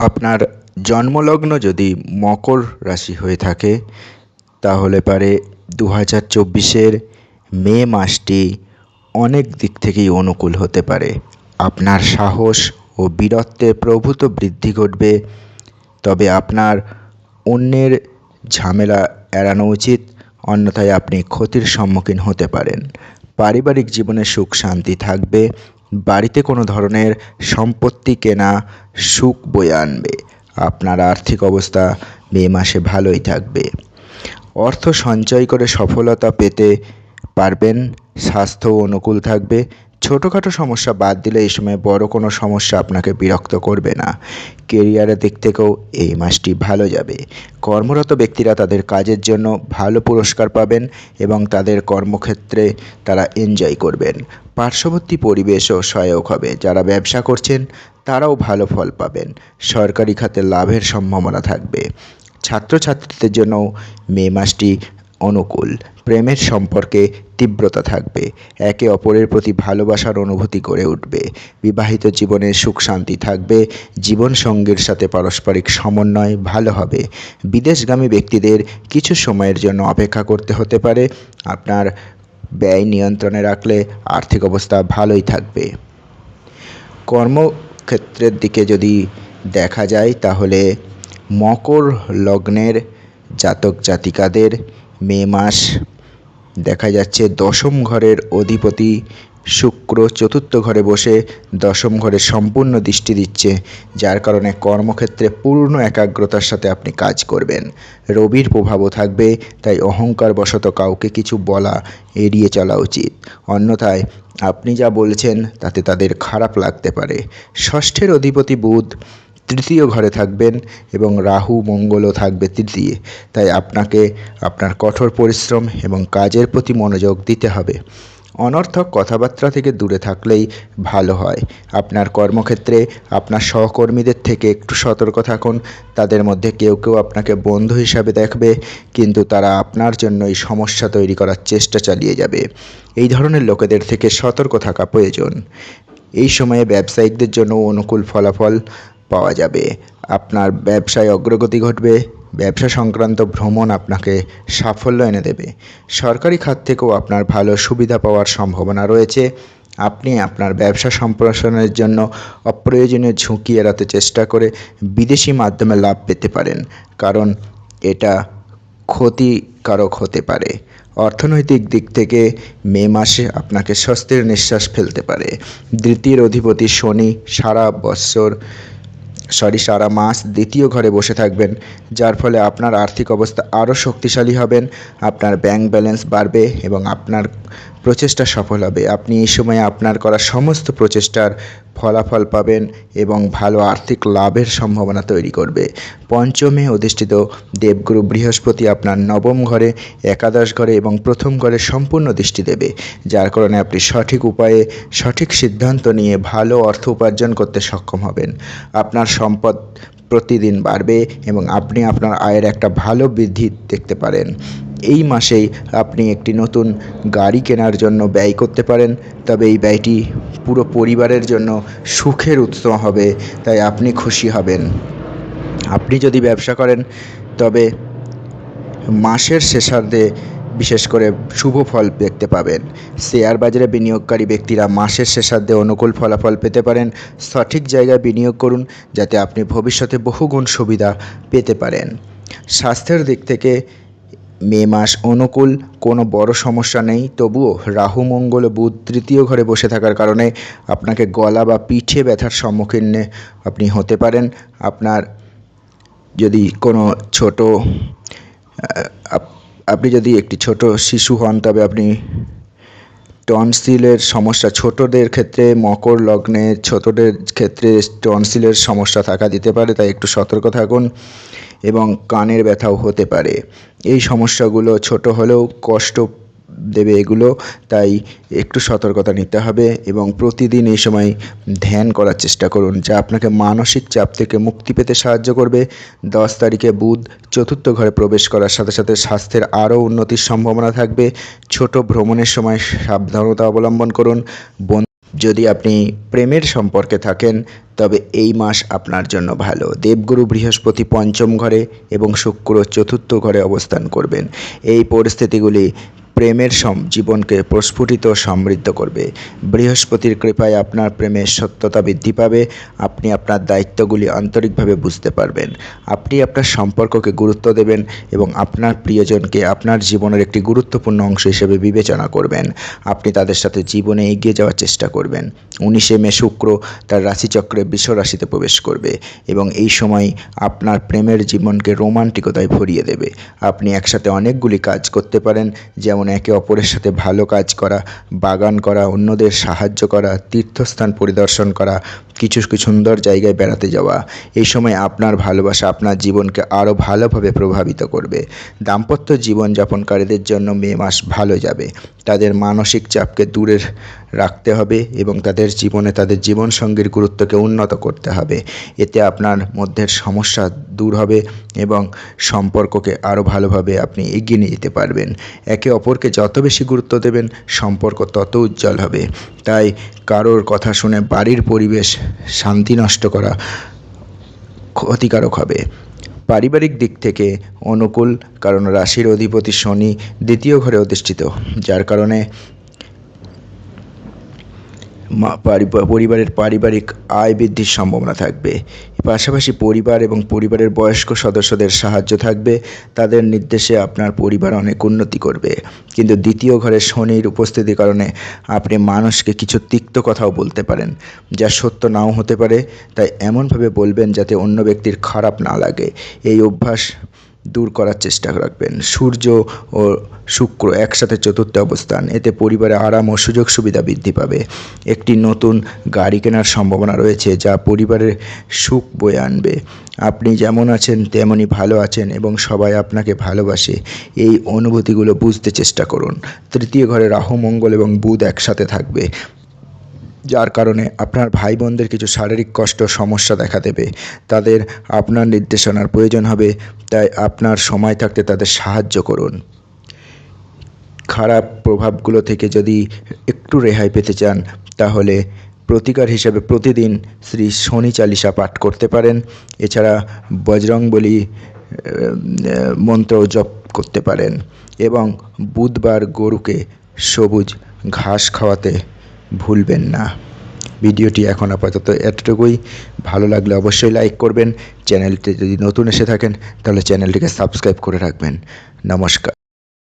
আপনার জন্মলগ্ন যদি মকর রাশি হয়ে থাকে, তাহলে পারে দু হাজার চব্বিশের মে মাসটি অনেক দিক থেকেই অনুকূল হতে পারে। আপনার সাহস ও বীরত্বে প্রভূত বৃদ্ধি ঘটবে, তবে আপনার অন্যের ঝামেলা এড়ানো উচিত, অন্যথায় আপনি ক্ষতির সম্মুখীন হতে পারেন। পারিবারিক জীবনে সুখ শান্তি থাকবে বাড়িতে কোনো ধরনের সম্পত্তি কেনা সুখ বয়ে আনবে। আপনার আর্থিক অবস্থা মে মাসে ভালোই থাকবে। অর্থ সঞ্চয় করে সফলতা পেতে পারবেন, স্বাস্থ্য অনুকূল থাকবে। ছোটোখাটো সমস্যা বাদ দিলে এই সময় বড় কোনো সমস্যা আপনাকে বিরক্ত করবে না। কেরিয়ারের দিক থেকেও এই মাসটি ভালো যাবে। কর্মরত ব্যক্তিরা তাদের কাজের জন্য ভালো পুরস্কার পাবেন এবং তাদের কর্মক্ষেত্রে তারা এনজয় করবেন। পার্শ্ববর্তী পরিবেশও সহায়ক হবে। যারা ব্যবসা করছেন, তারাও ভালো ফল পাবেন। সরকারি খাতে লাভের সম্ভাবনা থাকবে। ছাত্রছাত্রীদের জন্যও মে মাসটি অনুকূল। প্রেমের সম্পর্কে তীব্রতা থাকবে। একে অপরের প্রতি ভালোবাসার অনুভূতি গড়ে উঠবে। বিবাহিত জীবনে সুখ শান্তি থাকবে। জীবনসঙ্গীর সাথে পারস্পরিক সমন্বয় ভালো হবে। বিদেশগামী ব্যক্তিদের কিছু সময়ের জন্য অপেক্ষা করতে হতে পারে। আপনার ব্যয় নিয়ন্ত্রণে রাখলে আর্থিক অবস্থা ভালোই থাকবে। কর্মক্ষেত্রের দিকে যদি দেখা যায়, তাহলে মকর লগ্নের জাতক জাতিকাদের মে মাস দেখা যাচ্ছে দশম ঘরের অধিপতি শুক্র চতুর্থ ঘরে বসে দশম ঘরে সম্পূর্ণ দৃষ্টি দিচ্ছে, যার কারণে কর্মক্ষেত্রে পূর্ণ একাগ্রতার সাথে আপনি কাজ করবেন। রবির প্রভাবও থাকবে, তাই অহংকার বশত কাউকে কিছু বলা এড়িয়ে চলা উচিত। অন্যথায় আপনি যা বলছেন, তাতে তাদের খারাপ লাগতে পারে। ষষ্ঠের অধিপতি বুধ তৃতীয় ঘরে থাকবেন এবং রাহু মঙ্গলও থাকবে তৃতীয়। তাই আপনাকে আপনার কঠোর পরিশ্রম এবং কাজের প্রতি মনোযোগ দিতে হবে। অনর্থক কথাবার্তা থেকে দূরে থাকলেই ভালো হয়। আপনার কর্মক্ষেত্রে আপনার সহকর্মীদের থেকে একটু সতর্ক থাকুন। তাদের মধ্যে কেউ কেউ আপনাকে বন্ধু হিসাবে দেখবে, কিন্তু তারা আপনার জন্য এই সমস্যা তৈরি করার চেষ্টা চালিয়ে যাবে। এই ধরনের লোকেদের থেকে সতর্ক থাকা প্রয়োজন। এই সময়ে ব্যবসায়িকদের জন্য অনুকূল ফলাফল পাওয়া যাবে। আপনার ব্যবসায় অগ্রগতি ঘটবে। ব্যবসা সংক্রান্ত ভ্রমণ আপনাকে সাফল্য এনে দেবে। সরকারি খাত থেকেও আপনার ভালো সুবিধা পাওয়ার সম্ভাবনা রয়েছে। আপনি আপনার ব্যবসা সম্প্রসারণের জন্য অপ্রয়োজনীয় ঝুঁকি এড়াতে চেষ্টা করে বিদেশি মাধ্যমে লাভ পেতে পারেন, কারণ এটা ক্ষতিকারক হতে পারে। অর্থনৈতিক দিক থেকে মে মাসে আপনাকে স্বস্তির নিঃশ্বাস ফেলতে পারে। দ্বিতীয় অধিপতি শনি সারা বৎসর সরি, সারা মাস দ্বিতীয় ঘরে বসে থাকবেন, যার ফলে আপনার আর্থিক অবস্থা আরও শক্তিশালী হবেন, আপনার ব্যাংক ব্যালেন্স বাড়বে এবং আপনার প্রচেষ্টা সফল হবে। আপনি এই সময় আপনার করা সমস্ত প্রচেষ্টার ফলাফল পাবেন এবং ভালো আর্থিক লাভের সম্ভাবনা তৈরি করবে। পঞ্চমে অধিষ্ঠিত দেবগুরু বৃহস্পতি আপনার নবম ঘরে, একাদশ ঘরে এবং প্রথম ঘরে সম্পূর্ণ দৃষ্টি দেবে। যার কারণে আপনি সঠিক উপায়ে সঠিক সিদ্ধান্ত নিয়ে ভালো অর্থ উপার্জন করতে সক্ষম হবেন। আপনার সম্পদ প্রতিদিন বাড়বে এবং আপনি আপনার আয়ের একটা ভালো বৃদ্ধি দেখতে পারেন। এই মাসেই আপনি একটি নতুন গাড়ি কেনার জন্য ব্যয় করতে পারেন, তবে এই ব্যয়টি পুরো পরিবারের জন্য সুখের উৎস হবে, তাই আপনি খুশি হবেন। আপনি যদি ব্যবসা করেন, তবে মাসের শেষার্ধে বিশেষ করে শুভ ফল দেখতে পাবেন। শেয়ার বাজারে বিনিয়োগকারী ব্যক্তিরা মাসের শেষার্ধে অনুকূল ফলাফল পেতে পারেন। সঠিক জায়গায় বিনিয়োগ করুন যাতে আপনি ভবিষ্যতে বহুগুণ সুবিধা পেতে পারেন। স্বাস্থ্যের দিক থেকে মে মাস অনুকূল, কোনো বড় সমস্যা নেই। তবুও রাহু, মঙ্গল বুধ তৃতীয় ঘরে বসে থাকার কারণে আপনাকে গলা বা পিঠে ব্যথার সম্মুখীন আপনি হতে পারেন। আপনার যদি কোনো ছোট আপনি যদি একটি ছোট শিশু হন, তবে আপনি টনসিলের সমস্যা, ছোটদের ক্ষেত্রে মকর লগ্নে, ছোটদের ক্ষেত্রে টনসিলের সমস্যা থাকা দিতে পারে, তাই একটু সতর্ক থাকুন এবং কানের ব্যথাও হতে পারে। এই সমস্যাগুলো ছোট হলেও কষ্ট দেবে এগুলো, তাই একটু সতর্কতা নিতে হবে এবং প্রতিদিন এই সময় ধ্যান করার চেষ্টা করুন, যা আপনাকে মানসিক চাপ থেকে মুক্তি পেতে সাহায্য করবে। দশ তারিখে বুধ, চতুর্থ ঘরে প্রবেশ করার সাথে সাথে স্বাস্থ্যের আরও উন্নতির সম্ভাবনা থাকবে। ছোট ভ্রমণের সময় সাবধানতা অবলম্বন করুন। বন- যদি আপনি প্রেমের সম্পর্কে থাকেন, তবে এই মাস আপনার জন্য ভালো। দেবগুরু বৃহস্পতি পঞ্চম ঘরে এবং শুক্র চতুর্থ ঘরে অবস্থান করবেন। এই পরিস্থিতিগুলি প্রেমের জীবনকে প্রস্ফুটিত সমৃদ্ধ করবে। বৃহস্পতির কৃপায় আপনার প্রেমের সত্যতা বৃদ্ধি পাবে। আপনি আপনার দায়িত্বগুলি আন্তরিকভাবে বুঝতে পারবেন। আপনি আপনার সম্পর্ককে গুরুত্ব দেবেন এবং আপনার প্রিয়জনকে আপনার জীবনের একটি গুরুত্বপূর্ণ অংশ হিসেবে বিবেচনা করবেন। আপনি তাদের সাথে জীবনে এগিয়ে যাওয়ার চেষ্টা করবেন। উনিশে মে শুক্র তার রাশিচক্রে বৃষ রাশিতে প্রবেশ করবে এবং এই সময় আপনার প্রেমের জীবনকে রোমান্টিকতায় ভরিয়ে দেবে। আপনি একসাথে অনেকগুলি কাজ করতে পারেন, যেমন একে অপরের সাথে ভালো কাজ করা, বাগান করা, অন্যদের সাহায্য করা, তীর্থস্থান পরিদর্শন করা, কিছু সুন্দর জায়গায় বেড়াতে যাওয়া, এই সময় আপনার ভালোবাসা আপনার জীবনকে আরও ভালোভাবে প্রভাবিত করবে। দাম্পত্য জীবনযাপনকারীদের জন্য মে মাস ভালো যাবে। তাদের মানসিক চাপকে দূরে রাখতে হবে এবং তাদের জীবনে তাদের জীবনসঙ্গীর গুরুত্বকে উন্নত করতে হবে। এতে আপনার মধ্যে সমস্যা দূর হবে এবং সম্পর্ককে আরও ভালোভাবে আপনি এগিয়ে নিয়ে যেতে পারবেন। একে অপরকে যত বেশি গুরুত্ব দেবেন, সম্পর্ক তত উজ্জ্বল হবে। তাই কারোর কথা শুনে বাড়ির পরিবেশ শান্তি নষ্ট করা ক্ষতিকারক হবে। পারিবারিক দিক থেকে অনুকূল, কারণ রাশির অধিপতি শনি দ্বিতীয় ঘরে অধিষ্ঠিত, যার কারণে পরিবারের পারিবারিক আয় বৃদ্ধির সম্ভাবনা থাকবে। পাশাপাশি পরিবার এবং পরিবারের বয়স্ক সদস্যদের সাহায্য থাকবে। তাদের নির্দেশে আপনার পরিবার অনেক উন্নতি করবে। কিন্তু দ্বিতীয় ঘরে শনির উপস্থিতির কারণে আপনি মানুষকে কিছু তিক্ত কথাও বলতে পারেন, যা সত্য নাও হতে পারে। তাই এমনভাবে বলবেন যাতে অন্য ব্যক্তির খারাপ না লাগে। এই অভ্যাস দূর করার চেষ্টা রাখবেন। সূর্য ও শুক্র একসাথে চতুর্থ অবস্থান। এতে পরিবারে আরাম ও সুযোগ সুবিধা বৃদ্ধি পাবে। একটি নতুন গাড়ি কেনার সম্ভাবনা রয়েছে, যা পরিবারের সুখ বয়ে আনবে। আপনি যেমন আছেন তেমনই ভালো আছেন এবং সবাই আপনাকে ভালোবাসে। এই অনুভূতিগুলো বুঝতে চেষ্টা করুন। তৃতীয় ঘরে রাহু, মঙ্গল এবং বুধ একসাথে থাকবে। যার কারণে আপনার ভাই বোনদের কিছু শারীরিক কষ্ট সমস্যা দেখা দেবে। তাদের আপনার নির্দেশনার প্রয়োজন হবে, তাই আপনার সময় থাকতে তাদের সাহায্য করুন। খারাপ প্রভাবগুলো থেকে যদি একটু রেহাই পেতে চান, তাহলে প্রতিকার হিসেবে প্রতিদিন শ্রী শনি চালিসা পাঠ করতে পারেন। এছাড়া বজরংবলী মন্ত্র জপ করতে পারেন। এবং বুধবার গরুকে সবুজ ঘাস খাওয়াতে ভুলবেন না। ভিডিওটি এখন আপাতত এতটুকুই। ভালো লাগলে অবশ্যই লাইক করবেন। চ্যানেলটি যদি নতুন এসে থাকেন, তাহলে চ্যানেলটিকে সাবস্ক্রাইব করে রাখবেন। নমস্কার।